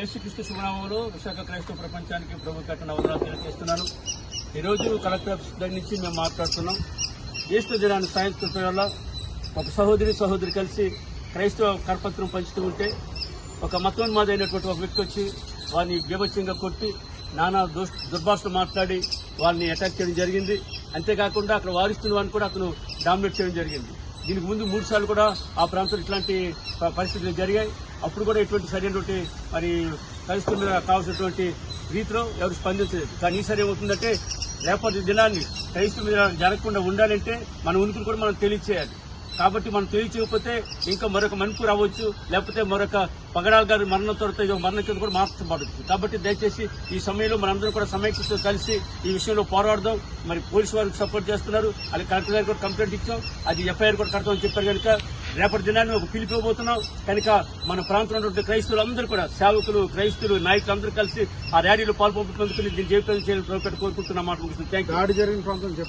యేసుక్రీస్తు శుభనామంలో విశాఖ క్రైస్తవ ప్రపంచానికి ప్రభు కట్టిన వందనాలు తెలియజేస్తున్నాను. ఈరోజు కలెక్టర్ ఆఫీస్ దగ్గర నుంచి మేము మాట్లాడుతున్నాం. ఈస్టర్ దినాన్ని సాయంత్రం వల్ల ఒక సహోదరి సహోదరి కలిసి క్రైస్తవ కరపత్రం పంచుతూ ఉంటే ఒక మతోన్మాదైనటువంటి ఒక వ్యక్తి వచ్చి వారిని బీభత్సంగా కొట్టి నానా దుర్భాషలు మాట్లాడి వారిని అటాక్ చేయడం జరిగింది. అంతేకాకుండా అక్కడ వారిస్తున్న వారిని కూడా అతను డామినేట్ చేయడం జరిగింది. దీనికి ముందు మూడు సార్లు కూడా ఆ ప్రాంతంలో ఇట్లాంటి ప- పరిస్థితులు జరిగాయి. అప్పుడు కూడా ఎటువంటి సరైనటువంటి మరి పరిస్థితుల మీద కావాల్సినటువంటి రీతిలో ఎవరు స్పందించలేదు. కానీ ఈసారి ఏమవుతుందంటే రేపటి దినాన్ని క్రైస్తవ మీద జరగకుండా ఉండాలంటే మన ఉనికిని కూడా మనం తెలియచేయాలి. కాబట్టి మనం తెలియచేయకపోతే ఇంకా మరొక మణిపూర్ రావచ్చు లేకపోతే మరొక పగడాల్ గారి మరణం తర్వాత ఇది మరణం కింద కూడా మార్చబడచ్చు కాబట్టి దయచేసి ఈ సమయంలో మనందరం కూడా సమైక్యతో కలిసి ఈ విషయంలో పోరాడదాం. మరి పోలీసు వారికి సపోర్ట్ చేస్తున్నారు. అది కలెక్టర్ గారికి కూడా కంప్లైంట్ ఇచ్చాం. అది ఎఫ్ఐఆర్ కూడా కడతామని చెప్పారు కనుక రేపటి దినాన్ని ఒక పిలుపు కనుక మన ప్రాంతంలో ఉన్న క్రైస్తవులు అందరూ కూడా సేవకులు క్రైస్తులు నాయకులు అందరూ కలిసి ఆ ర్యాలీలో పాల్పొందుకు దీన్ని జయప్రదం చేయాలని కోరుకుంటున్నాం మాట ముగిస్తుంది. థ్యాంక్ యూ జరిగిన ప్రాంతం